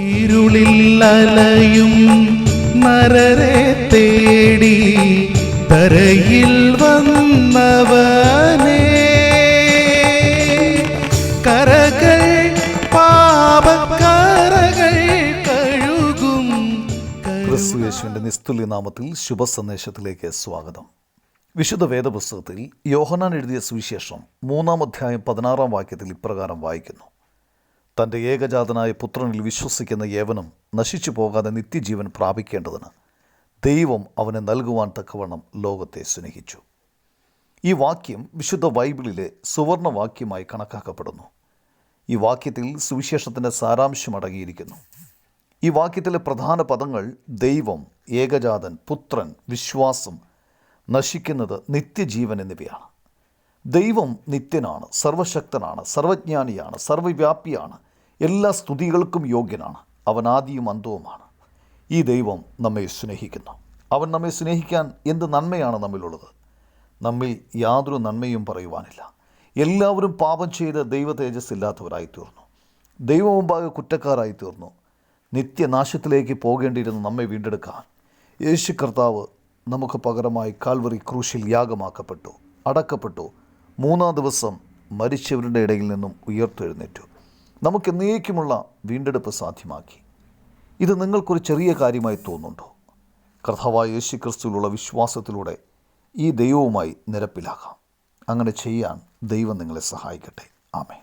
ഇരുളിൽ അലയും നരരെ തേടി തരയിൽ വന്നവനേ. കരകൾ പാപക്കരകൾ കഴുകും ക്രിസ്തു യേശുവിന്റെ നിസ്തുല്യ നാമത്തിൽ ശുഭസന്ദേശത്തിലേക്ക് സ്വാഗതം. വിശുദ്ധ വേദപുസ്തകത്തിൽ യോഹനാൻ എഴുതിയ സുവിശേഷം മൂന്നാം അധ്യായം പതിനാറാം വാക്യത്തിൽ ഇപ്രകാരം വായിക്കുന്നു. തന്റെ ഏകജാതനായ പുത്രനിൽ വിശ്വസിക്കുന്ന യവനും നശിച്ചു പോകാതെ നിത്യജീവൻ പ്രാപിക്കേണ്ടതിന് ദൈവം അവനെ നൽകുവാൻ തക്കവണ്ണം ലോകത്തെ സ്നേഹിച്ചു. ഈ വാക്യം വിശുദ്ധ ബൈബിളിലെ സുവർണ വാക്യമായി കണക്കാക്കപ്പെടുന്നു. ഈ വാക്യത്തിൽ സുവിശേഷത്തിന്റെ സാരാംശം അടങ്ങിയിരിക്കുന്നു. ഈ വാക്യത്തിലെ പ്രധാന പദങ്ങൾ ദൈവം ഏകജാതൻ പുത്രൻ വിശ്വാസം നശിക്കുന്നത് നിത്യജീവൻ എന്നിവയാണ്. ദൈവം നിത്യനാണ് സർവശക്തനാണ് സർവജ്ഞാനിയാണ് സർവവ്യാപിയാണ് എല്ലാ സ്തുതികൾക്കും യോഗ്യനാണ്. അവൻ ആദിയും അന്തവുമാണ്. ഈ ദൈവം നമ്മെ സ്നേഹിക്കുന്നു. അവൻ നമ്മെ സ്നേഹിക്കാൻ എന്ത് നന്മയാണ് നമ്മിലുള്ളത്? നമ്മിൽ യാതൊരു നന്മയും പറയുവാനില്ല. എല്ലാവരും പാപം ചെയ്ത് ദൈവ തേജസ് ഇല്ലാത്തവരായി തീർന്നു ദൈവ മുമ്പാകെ കുറ്റക്കാരായി തീർന്നു നിത്യനാശത്തിലേക്ക് പോകേണ്ടിയിരുന്ന നമ്മെ വീണ്ടെടുക്കാൻ യേശു കർത്താവ് നമുക്ക് പകരമായി കാൽവറി ക്രൂശിൽ യാഗമാക്കപ്പെട്ടു അടക്കപ്പെട്ടു മൂന്നാം ദിവസം മരിച്ചവരുടെ ഇടയിൽ നിന്നും ഉയർത്തെഴുന്നേറ്റു. നമുക്ക് എന്നേക്കുമുള്ള വീണ്ടെടുപ്പ് സാധ്യമാക്കി. ഇത് നിങ്ങൾക്കൊരു ചെറിയ കാര്യമായി തോന്നുന്നുണ്ടോ? കർത്താവായ യേശു ക്രിസ്തുവിലുള്ള വിശ്വാസത്തിലൂടെ ഈ ദൈവവുമായി നിരപ്പിലാകാം. അങ്ങനെ ചെയ്യാൻ ദൈവം നിങ്ങളെ സഹായിക്കട്ടെ. ആമേ